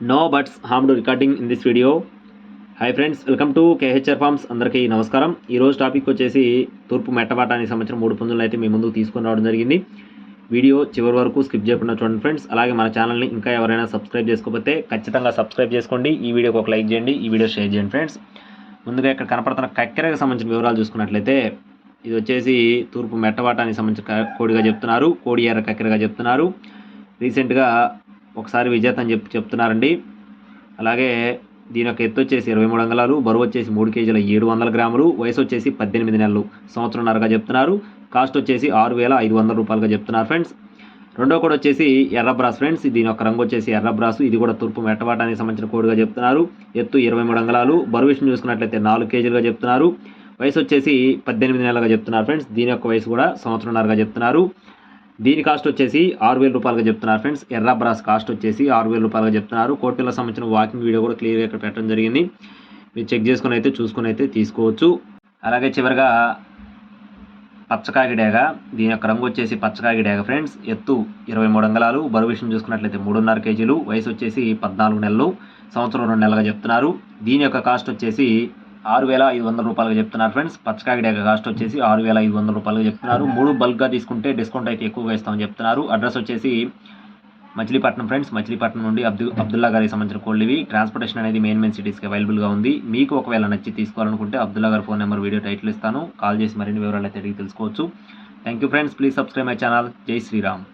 No buts hammed recording in this video hi friends welcome to KHR farms అందరికీ నమస్కారం. ఈరోజు topic వచ్చేసి తూర్పు మెట్టబాటానికి సంబంధించిన మూడు పందులు అయితే మీ ముందుకు తీసుకొని రావడం జరిగింది. వీడియో చివరి వరకు స్కిప్ చేయకుండా చూడండి ఫ్రెండ్స్ అలాగే మన ఛానల్ని ఇంకా ఎవరైనా సబ్స్క్రైబ్ చేసుకోకపోతే ఖచ్చితంగా సబ్స్క్రైబ్ చేసుకోండి. ఈ వీడియోకి ఒక లైక్ చేయండి ఈ వీడియో షేర్ చేయండి ఫ్రెండ్స్ ముందుగా ఇక్కడ కనపడుతున్న కక్కెరకు సంబంధించిన వివరాలు చూసుకున్నట్లయితే ఇది వచ్చేసి తూర్పు మెట్టబాటానికి సంబంధించిన కోడిగా చెప్తున్నారు. కోడి ఎర్ర కక్కెరగా చెప్తున్నారు. రీసెంట్గా ఒకసారి విజేత అని చెప్పి చెప్తున్నారండి. అలాగే దీని యొక్క ఎత్తు వచ్చేసి ఇరవై మూడు అంగళాలు బరువు వచ్చేసి మూడు కేజీల ఏడు వందల గ్రాములు వయసు వచ్చేసి పద్దెనిమిది నెలలు సంవత్సరంన్నరగా చెప్తున్నారు. కాస్ట్ వచ్చేసి ఆరు వేల ఐదు వందల రూపాయలుగా చెప్తున్నారు ఫ్రెండ్స్. రెండో కోడ్ వచ్చేసి ఎర్ర బ్రాస్ ఫ్రెండ్స్. దీని యొక్క రంగు వచ్చేసి ఎర్ర బ్రాసు ఇది కూడా తూర్పు మెట్టబాటానికి సంబంధించిన కోడిగా చెప్తున్నారు. ఎత్తు ఇరవై మూడు అంగళాలు బరువు విషయం చూసుకున్నట్లయితే నాలుగు కేజీలుగా చెప్తున్నారు. వయసు వచ్చేసి పద్దెనిమిది నెలలుగా చెప్తున్నారు ఫ్రెండ్స్. దీని యొక్క వయసు కూడా సంవత్సరంన్నరగా చెప్తున్నారు. దీని కాస్ట్ వచ్చేసి ఆరు వేల రూపాయలుగా చెప్తున్నారు ఫ్రెండ్స్ ఎర్ర బ్రాస్ కాస్ట్ వచ్చేసి ఆరు వేల రూపాయలుగా చెప్తున్నారు. కోటిలకు సంబంధించిన వాకింగ్ వీడియో కూడా క్లియర్గా ఇక్కడ పెట్టడం జరిగింది. మీరు చెక్ చేసుకుని అయితే చూసుకుని అయితే తీసుకోవచ్చు. అలాగే చివరిగా పచ్చకాగి డేగ. దీని యొక్క రంగు వచ్చేసి పచ్చకాగి డేగ ఫ్రెండ్స్ ఎత్తు ఇరవై మూడు అంగళాలు. బరువు విషయం చూసుకున్నట్లయితే మూడున్నర కేజీలు. వయసు వచ్చేసి పద్నాలుగు నెలలు. సంవత్సరం రెండు నెలలుగా చెప్తున్నారు. దీని యొక్క కాస్ట్ వచ్చేసి ఆరు వేల ఐదు వందల రూపాయలుగా చెప్తున్నారు ఫ్రెండ్స్. పచ్చకాకి డేగ కాస్ట్ వచ్చేసి ఆరు వేల ఐదు వందల రూపాయలుగా చెప్తున్నారు. మూడు బల్క్గా తీసుకుంటే డిస్కౌంట్ అయితే ఎక్కువగా ఇస్తామని చెప్తున్నారు. అడ్రస్ వచ్చేసి మచిలీపట్నం ఫ్రెండ్స్. మచిలీపట్నం నుండి అబ్దు అబ్దుల్లా గారికి సంబంధించిన కోళ్ళు ఇవి. ట్రాన్స్పోర్టేషన్ అనేది మెయిన్ మెయిన్ సిటీస్కి అవైలబుల్గా ఉంది. మీకు ఒకవేళ నచ్చి తీసుకోవాలనుకుంటే అబ్దుల్లా గారి ఫోన్ నెంబర్ వీడియో టైటిల్ ఇస్తాను. కాల్ చేసి మరిన్ని వివరాలు అయితే అడిగి తెలుసుకోవచ్చు. Thank you friends. Please subscribe my channel. జై శ్రీరామ్.